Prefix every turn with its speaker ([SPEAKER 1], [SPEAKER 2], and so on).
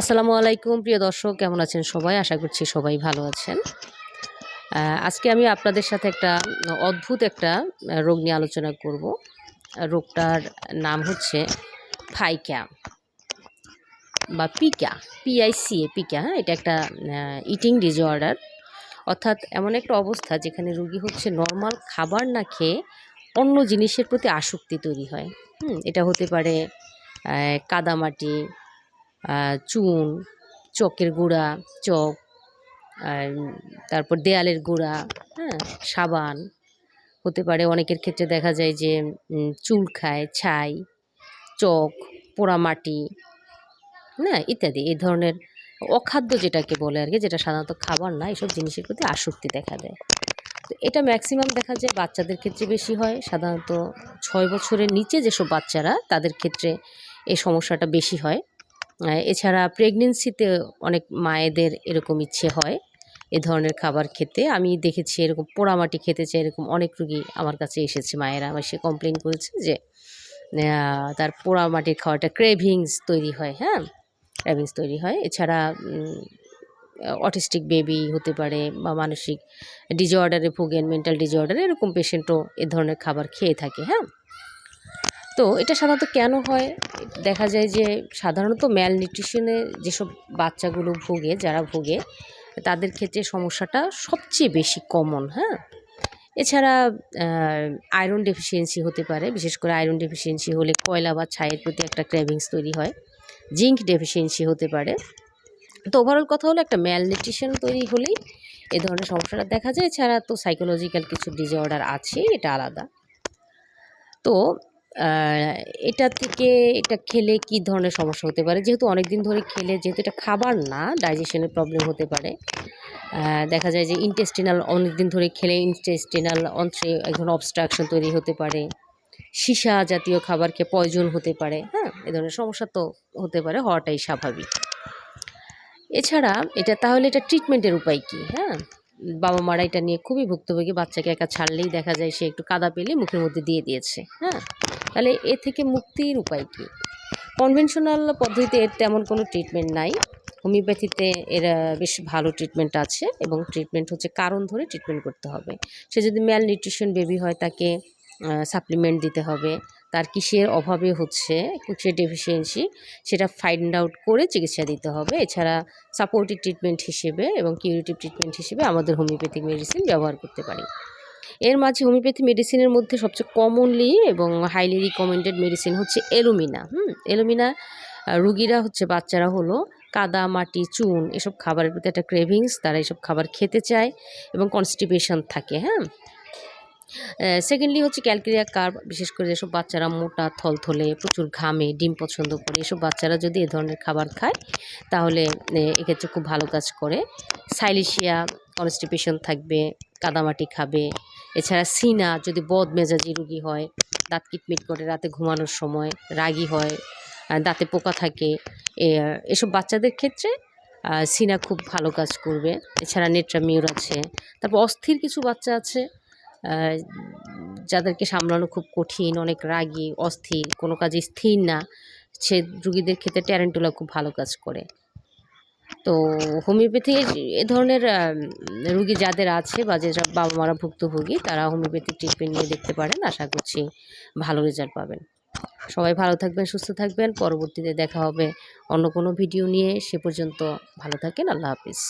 [SPEAKER 1] আসসালামু আলাইকুম, প্রিয় দর্শক, কেমন আছেন সবাই? আশা করছি সবাই ভালো আছেন। আজকে আমি আপনাদের সাথে একটা অদ্ভুত একটা রোগ নিয়ে আলোচনা করব। রোগটার নাম হচ্ছে ফাইকা বা পিকা পিআইসিএ পিকা হ্যাঁ? এটা একটা ইটিং ডিজঅর্ডার অর্থাৎ এমন একটা অবস্থা যেখানে রোগী হচ্ছে নর্মাল খাবার না খেয়ে অন্য জিনিসের প্রতি আসক্তি তৈরি হয়। হুম, এটা হতে পারে কাদামাটি চুন, চকের গুঁড়া, চক তারপর দেয়ালের গুঁড়া হ্যাঁ সাবান। হতে পারে অনেকের ক্ষেত্রে দেখা যায় যে চুল খায়, ছাই, চক, পোড়া মাটি, না, ইত্যাদি। এই ধরনের অখাদ্য যেটাকে বলে আর কি, যেটা সাধারণত খাবার না, এসব জিনিসের প্রতি আসক্তি দেখা দেয়। তো এটা ম্যাক্সিমাম দেখা যায় বাচ্চাদের ক্ষেত্রে বেশি হয়। সাধারণত ছয় বছরের নিচে যেসব বাচ্চারা, তাদের ক্ষেত্রে এই সমস্যাটা বেশি হয়। এছাড়া প্রেগনেন্সিতে অনেক মায়েদের এরকম ইচ্ছে হয় এ ধরনের খাবার খেতে। আমি দেখেছি এরকম পোড়ামাটি খেতে চাই, এরকম অনেক রুগী আমার কাছে এসেছে, মায়েরা আমার সে কমপ্লেন করেছে যে তার পোড়ামাটির খাওয়াটা ক্রেভিংস তৈরি হয় হ্যাঁ? ক্রেভিংস তৈরি হয়। এছাড়া অটিস্টিক বেবি হতে পারে বা মানসিক ডিজঅর্ডারে ভোগেন মেন্টাল ডিজঅর্ডারে এরকম পেশেন্টও এ ধরনের খাবার খেয়ে থাকে হ্যাঁ? তো এটা সাধারণত কেন হয়? দেখা যায় যে সাধারণত ম্যাল নিউট্রিশনে যেসব বাচ্চাগুলো ভোগে, যারা ভোগে, তাদের ক্ষেত্রে সমস্যাটা সবচেয়ে বেশি কমন হ্যাঁ? এছাড়া আয়রন ডেফিসিয়েন্সি হতে পারে, বিশেষ করে আয়রন ডেফিসিয়েন্সি হলে কয়লা বা ছাইয়ের প্রতি একটা ক্র্যাভিংস তৈরি হয় জিঙ্ক ডেফিসিয়েন্সি হতে পারে। তো ওভারঅল কথা হলো একটা ম্যাল নিউট্রিশন তৈরি হলেই এ ধরনের সমস্যাটা দেখা যায়, এছাড়া তো সাইকোলজিক্যাল কিছু ডিজঅর্ডার আছে, এটা আলাদা। তো এটা থেকে এটা খেলে কি ধরনের সমস্যা হতে পারে? যেহেতু অনেক দিন ধরে খেলে, যেহেতু এটা খাবার না ডাইজেশনের প্রবলেম হতে পারে। দেখা যায় যে ইন্টেস্টিনাল অনেক দিন ধরে খেলে ইন্টেস্টিনাল অন্ত্রে এক ধরনের অবস্ট্রাকশন তৈরি হতে পারে। সীসা জাতীয় খাবার খেয়ে পয়জন হতে পারে হ্যাঁ? এ ধরনের সমস্যা তো হতে পারে, হওয়াটাই স্বাভাবিক। এছাড়া এটা, তাহলে এটা ট্রিটমেন্টের উপায় কি হ্যাঁ? বাবা মারা এটা নিয়ে খুবই ভুক্তভোগী। বাচ্চাকে একা ছাড়লেই দেখা যায় সে একটু কাদা পেলে মুখের মধ্যে দিয়ে দিয়েছে হ্যাঁ? তাহলে এ থেকে মুক্তির উপায় কী? কনভেনশনাল পদ্ধতিতে এর তেমন কোনো ট্রিটমেন্ট নাই। হোমিওপ্যাথিতে এর বেশ ভালো ট্রিটমেন্ট আছে এবং ট্রিটমেন্ট হচ্ছে কারণ ধরে ট্রিটমেন্ট করতে হবে। সে যদি ম্যাল নিউট্রিশন বেবি হয় তাকে সাপ্লিমেন্ট দিতে হবে। তার কিসের অভাবে হচ্ছে, কিসের ডেফিসিয়েন্সি সেটা ফাইন্ড আউট করে চিকিৎসা দিতে হবে। এছাড়া সাপোর্টিভ ট্রিটমেন্ট হিসেবে এবং কিউরেটিভ ট্রিটমেন্ট হিসেবে আমাদের হোমিওপ্যাথিক মেডিসিন ব্যবহার করতে পারি। এর মাঝে হোমিওপ্যাথি মেডিসিনের মধ্যে সবচেয়ে কমনলি এবং হাইলি রিকমেন্ডেড মেডিসিন হচ্ছে এলুমিনা, হুম? এলুমিনা রুগীরা হচ্ছে, বাচ্চারা হলো, কাদা, মাটি, চুন, এসব খাবারের প্রতি একটা ক্রেভিংস তারা এসব খাবার খেতে চায় এবং কনস্টিপেশন থাকে হ্যাঁ? সেকেন্ডলি হচ্ছে ক্যালকেরিয়া কার্ব বিশেষ করে যেসব বাচ্চারা মোটা, থলথলে, প্রচুর ঘামে, ডিম পছন্দ করে, এসব বাচ্চারা যদি এ ধরনের খাবার খায়, তাহলে এক্ষেত্রে খুব ভালো কাজ করে। সাইলিশিয়া কনস্টিপেশন থাকবে, কাদামাটি খাবে। এছাড়া সিনা, যদি বদ মেজাজি রুগী হয়, দাঁত কিটমিট করে রাতে ঘুমানোর সময়, রাগী হয় দাঁতে পোকা থাকে এসব বাচ্চাদের ক্ষেত্রে সিনা খুব ভালো কাজ করবে। এছাড়া নেট্রামিউর আছে। তারপর অস্থির কিছু বাচ্চা আছে যাদেরকে সামলানো খুব কঠিন, অনেক রাগী, অস্থির, কোনো কাজে স্থির না, সে রুগীদের ক্ষেত্রে ট্যারেন্টুলা খুব ভালো কাজ করে। তো হোমিওপ্যাথি এ ধরনের রুগী যাদের আছে বা যেসব বাবা মারা ভুক্তভোগী, তারা হোমিওপ্যাথি ট্রিটমেন্ট নিয়ে দেখতে পারেন। আশা করছি ভালো রেজাল্ট পাবেন। সবাই ভালো থাকবেন, সুস্থ থাকবেন। পরবর্তীতে দেখা হবে অন্য কোনো ভিডিও নিয়ে। সে পর্যন্ত ভালো থাকেন। আল্লাহ হাফিজ।